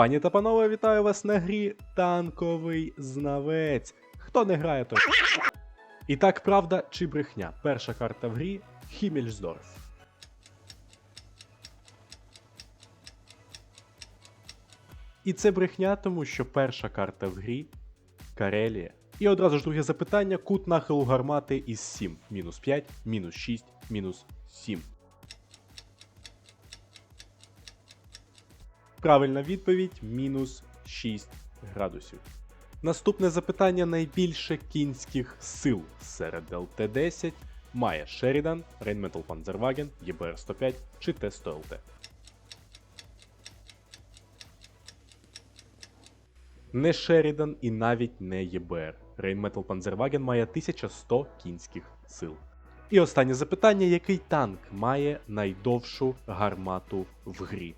Пані та панове, вітаю вас на грі Танковий знавець. Хто не грає, то. І так, правда чи брехня? Перша карта в грі Хіммельсдорф. І це брехня, тому що перша карта в грі Карелія. І одразу ж друге запитання: кут нахилу гармати із 7, мінус 5, мінус 6, мінус 7. Правильна відповідь мінус 6 градусів. Наступне запитання найбільше кінських сил серед ЛТ-10 має Шерідан, Rheinmetall Panzerwagen, ЄБР-105 чи Т-100ЛТ. Не Шерідан і навіть не ЄБР. Rheinmetall Panzerwagen має 1100 кінських сил. І останнє запитання: який танк має найдовшу гармату в грі?